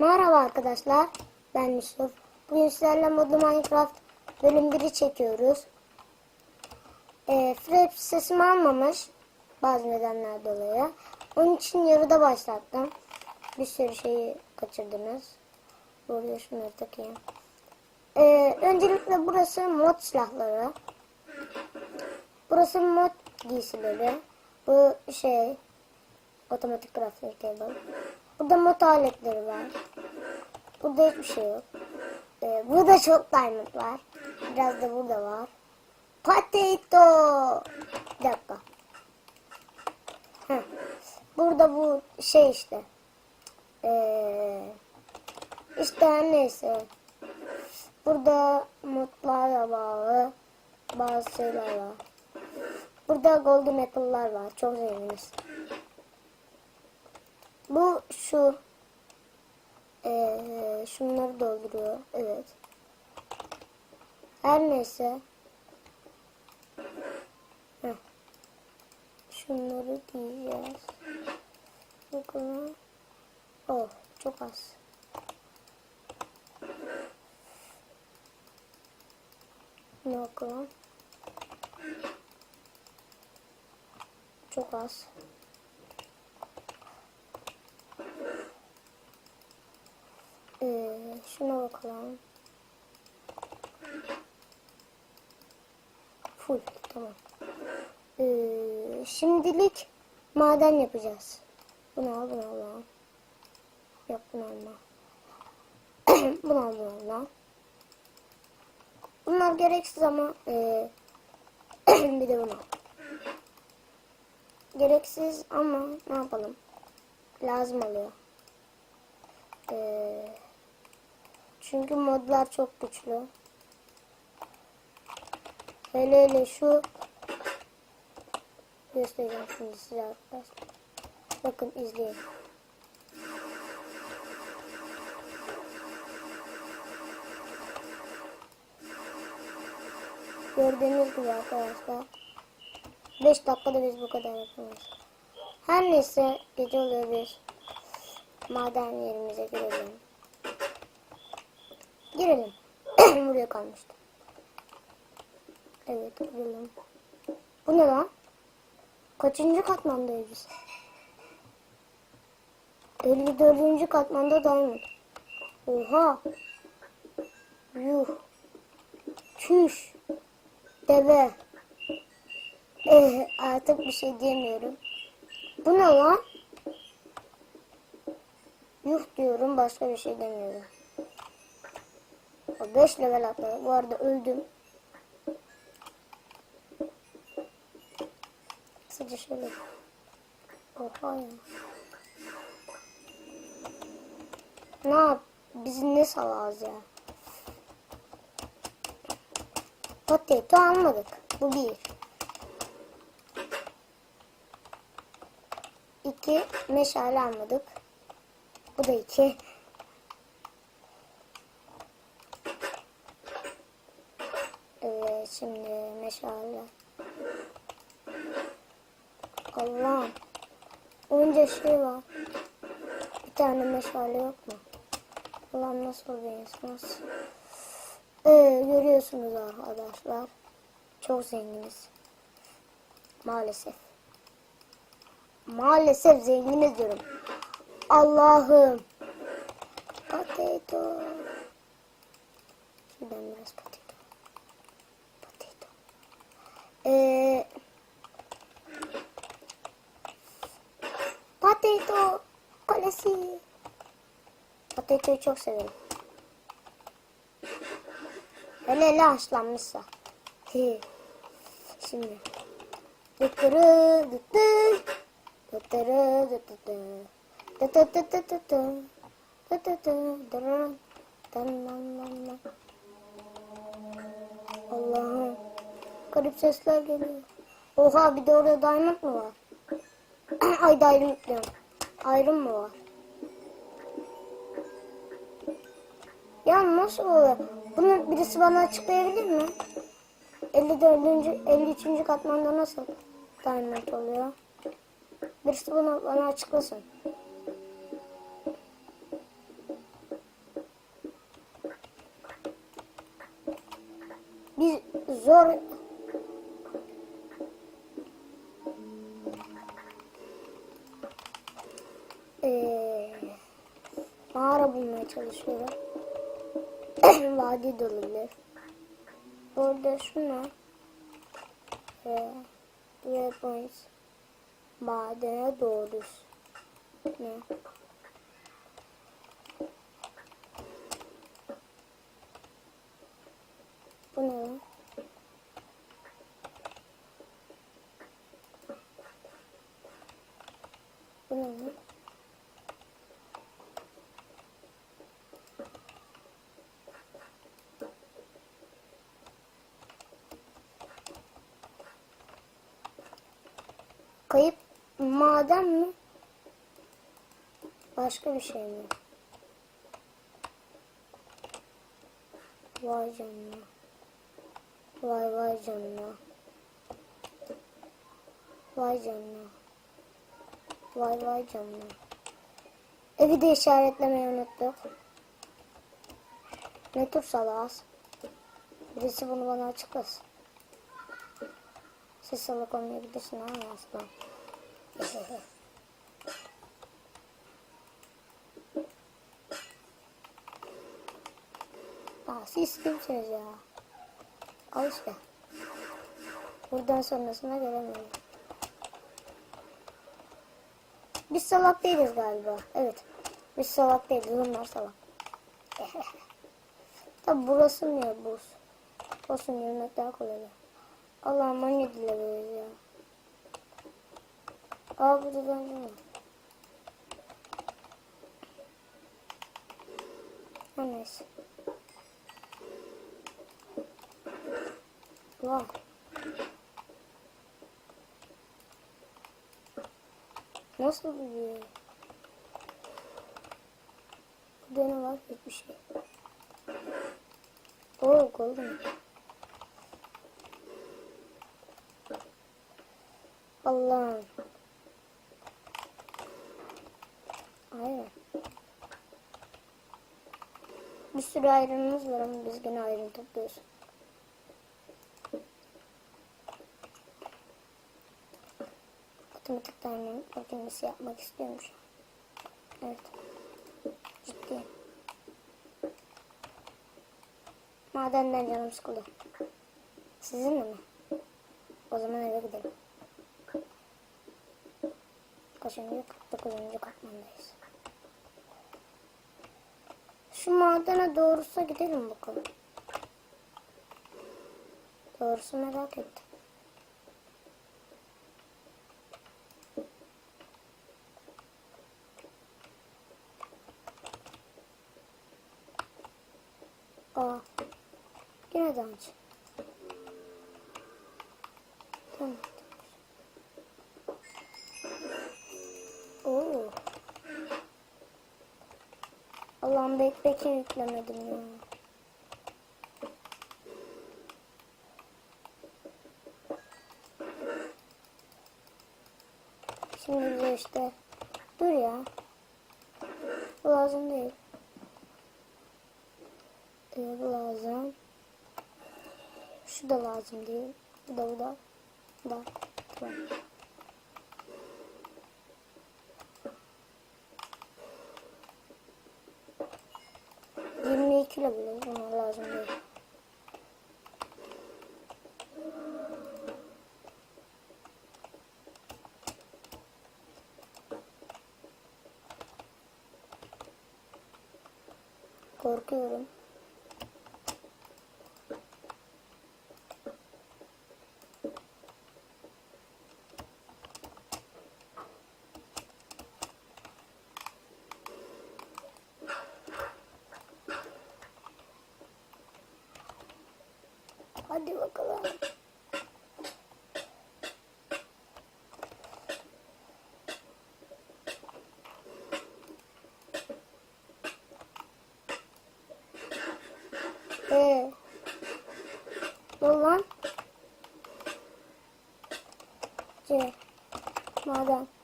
Merhaba arkadaşlar, ben Yusuf. Bugün sizlerle Modlu Minecraft bölüm 1'i çekiyoruz. Ee, Frap sesimi almamış bazı nedenler dolayı. Onun için yarıda başlattım. Bir sürü şeyi kaçırdınız. Buraya şunları takayım. Ee, öncelikle burası mod silahları. Burası mod giysileri. Bu şey otomatik crafting table. Burada mod aletleri var. Burada hiçbir şey yok. Ee, burada çok diamond var. Biraz da burada var. Potato. Bir dakika. Heh. Burada bu şey işte. Ee, işte her neyse. Burada modlarla bağlı bazı şeyler var. Burada golden apple'lar var. Çok zenginiz. Bu şu. Ee, şunları dolduruyor. Evet. Her neyse. Heh. Şunları diyeceğiz. Bakalım. Oh çok az. Ne bakalım. Çok az. Ee, şuna bakalım. Full tamam. Ee, şimdilik maden yapacağız. Bunu al bunu al. Yok bunu alma. bunu al bunu al. Bunlar gereksiz ama ee, bir de bunu al. Gereksiz ama ne yapalım? Lazım oluyor. Ee, çünkü modlar çok güçlü. Hele hele şu göstereceğim şimdi size arkadaşlar. Bakın izleyin. Gördüğünüz gibi arkadaşlar. 5 dakikada biz bu kadar yapamayız. Her neyse gece oluyor biz maden yerimize girelim. Girelim. Buraya kalmıştım. Evet girelim. Bu ne lan? Kaçıncı katmandayız biz? 54. katmanda diamond. Oha. Yuh. Çüş. Deve. Eh, artık bir şey diyemiyorum. Bu ne lan? Yuh diyorum başka bir şey demiyorum. O 5 level atladı. Bu arada öldüm. Kısaca şöyle. Oha ya. Ne yap? Biz ne salağız ya. Potato almadık. Bu bir. İki meşale almadık. Bu da iki. Evet şimdi meşale. Allah'ım. Onca şey var. Bir tane meşale yok mu? Allah'ım nasıl insanız. Ee, görüyorsunuz arkadaşlar. Çok zenginiz. Maalesef. Maalesef zenginiz diyorum. Allah'ım. Potato. Şuradan biraz. Potato. Ee, potato kolesi. Potato'yu çok severim. Hele hele haşlanmışsa. Şimdi. Dıttırı dıttı. Dıttırı dıttı. Dıtıtıtıtıtı. Dıtıtı dırı. Dırnanlanlan. Allah'ım. Garip sesler geliyor. Oha bir de orada diamond mı var? Ay diamond diyorum. Iron mı var? Ya nasıl oluyor? Bunu birisi bana açıklayabilir mi? 54. 53. katmanda nasıl diamond oluyor? Birisi bunu bana açıklasın. Biz zor De olabilir. Orada şuna ee, waypoints madene doğru. Ne? Bu ne? Bu ne lan? Kayıp maden mi? Başka bir şey mi? Vay canına. Vay vay canına. Vay canına. Vay vay canına. Evi de işaretlemeyi unuttuk. Ne tür salağız? Birisi bunu bana açıklasın. Siz salak olmayabilirsin ha aslan. Aa, siz kimsiniz ya? Al işte. Buradan sonrasına gelemiyorum. Biz salak değiliz galiba. Evet. Biz salak değiliz. Onlar salak. Tabi burası niye buz? Olsun yürümek daha kolay. Allah'ım ne dileriz ya. Aa burada da ne var? Ha neyse. Vay. Nasıl bir Burada ne var? Hiçbir şey. Oo golden. Allah'ım. Bir sürü ayrımımız var ama biz gene ayrım topluyoruz. Matematik tahmin makinesi yapmak istiyormuş. Evet. Ciddi. Madenden canım sıkıldı. Sizinle mi? O zaman eve gidelim. Kaçıncı? 49. katmandayız. Şu madene doğrusu gidelim bakalım. Doğrusu merak ettim. Aa. Yine dans. Tamam. Allah'ım backpack'e yüklemedim ya. Şimdi de işte dur ya. Bu lazım değil. Ee, bu lazım. Şu da lazım değil. Bu da bu da. Bu da. Tamam. Kilo bile buna lazım değil. Korkuyorum. Hadi bakalım. Ee, dur lan. C. Maden.